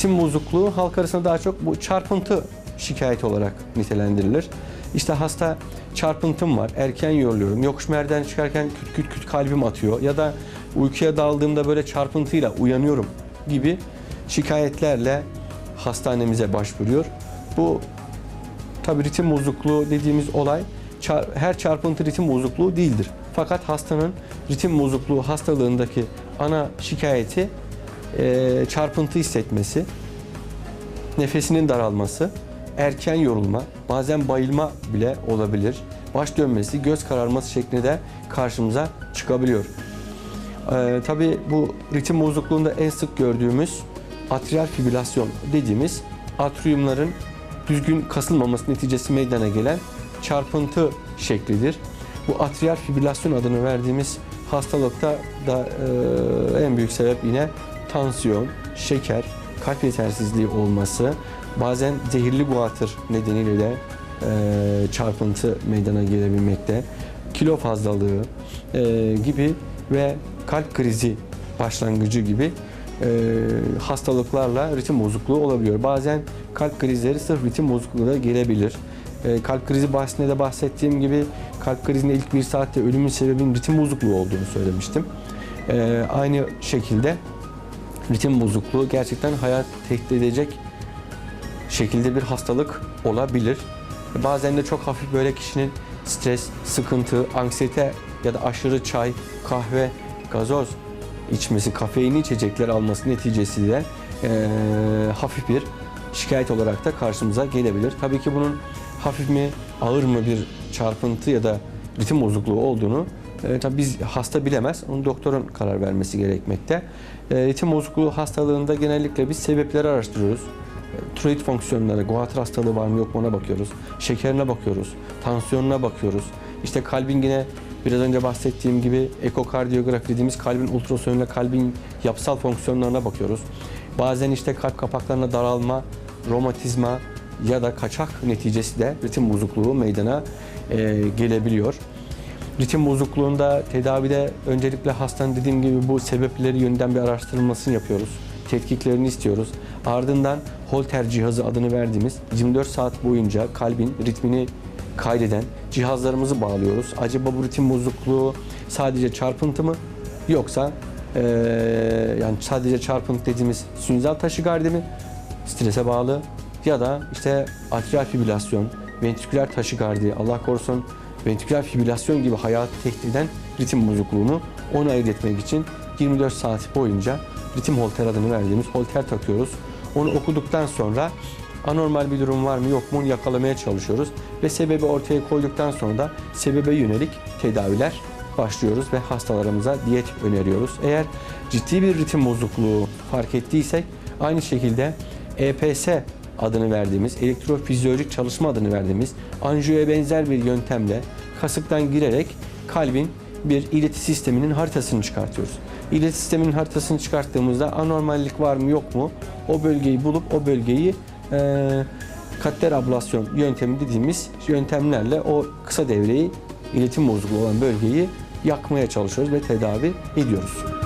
ritim bozukluğu halk arasında daha çok bu çarpıntı şikayeti olarak nitelendirilir. İşte hasta çarpıntım var, erken yoruluyorum, yokuş merdiven çıkarken küt küt küt kalbim atıyor ya da uykuya daldığımda böyle çarpıntıyla uyanıyorum gibi şikayetlerle hastanemize başvuruyor. Bu tabii ritim bozukluğu dediğimiz olay her çarpıntı ritim bozukluğu değildir. Fakat hastanın ritim bozukluğu hastalığındaki ana şikayeti eee, çarpıntı hissetmesi, nefesinin daralması, erken yorulma, bazen bayılma bile olabilir. Baş dönmesi, göz kararması şeklinde de karşımıza çıkabiliyor. Ee, tabii bu ritim bozukluğunda en sık gördüğümüz atrial fibrilasyon dediğimiz atriumların düzgün kasılmaması neticesi meydana gelen çarpıntı şeklidir. Bu atrial fibrilasyon adını verdiğimiz hastalıkta da e, en büyük sebep yine tansiyon, şeker, kalp yetersizliği olması, bazen zehirli guatr nedeniyle de e, çarpıntı meydana gelebilmekte, kilo fazlalığı e, gibi ve kalp krizi başlangıcı gibi e, hastalıklarla ritim bozukluğu olabiliyor. Bazen kalp krizleri sırf ritim bozukluğu da gelebilir. E, kalp krizi bahsinde de bahsettiğim gibi kalp krizinde ilk bir saatte ölümün sebebinin ritim bozukluğu olduğunu söylemiştim. E, aynı şekilde ritim bozukluğu gerçekten hayat tehdit edecek şekilde bir hastalık olabilir. Bazen de çok hafif böyle kişinin stres, sıkıntı, anksiyete ya da aşırı çay, kahve, gazoz içmesi, kafeinli içecekler alması neticesiyle eee, hafif bir şikayet olarak da karşımıza gelebilir. Tabii ki bunun hafif mi, ağır mı bir çarpıntı ya da ritim bozukluğu olduğunu e, tabii biz hasta bilemez. Onu doktorun karar vermesi gerekmekte. E, ritim bozukluğu hastalığında genellikle biz sebepleri araştırıyoruz. E, fonksiyonları, guatr hastalığı var mı yok mu ona bakıyoruz. Şekerine bakıyoruz, tansiyonuna bakıyoruz. İşte kalbin yine biraz önce bahsettiğim gibi ekokardiyografi dediğimiz kalbin ultrasonuyla kalbin yapısal fonksiyonlarına bakıyoruz. Bazen işte kalp kapaklarına daralma, romatizma ya da kaçak neticesi de ritim bozukluğu meydana e, gelebiliyor. Ritim bozukluğunda tedavide öncelikle hastanın dediğim gibi bu sebepleri yönünden bir araştırılmasını yapıyoruz. Tetkiklerini istiyoruz. Ardından Holter cihazı adını verdiğimiz 24 saat boyunca kalbin ritmini kaydeden cihazlarımızı bağlıyoruz. Acaba bu ritim bozukluğu sadece çarpıntı mı yoksa eee, yani sadece çarpıntı dediğimiz sinüzal taşikardi mi strese bağlı ya da işte atrial fibrilasyon, ventriküler taşikardi, Allah korusun ventriküler fibrilasyon gibi hayatı tehdit eden ritim bozukluğunu onu ayırt etmek için 24 saat boyunca ritim holter adını verdiğimiz holter takıyoruz. Onu okuduktan sonra anormal bir durum var mı yok mu onu yakalamaya çalışıyoruz ve sebebi ortaya koyduktan sonra da sebebe yönelik tedaviler başlıyoruz ve hastalarımıza diyet öneriyoruz. Eğer ciddi bir ritim bozukluğu fark ettiysek aynı şekilde EPS adını verdiğimiz, elektrofizyolojik çalışma adını verdiğimiz anjiyoya benzer bir yöntemle kasıktan girerek kalbin bir ileti sisteminin haritasını çıkartıyoruz. İleti sisteminin haritasını çıkarttığımızda anormallik var mı yok mu o bölgeyi bulup o bölgeyi eee katter ablasyon yöntemi dediğimiz yöntemlerle o kısa devreyi iletim bozukluğu olan bölgeyi yakmaya çalışıyoruz ve tedavi ediyoruz.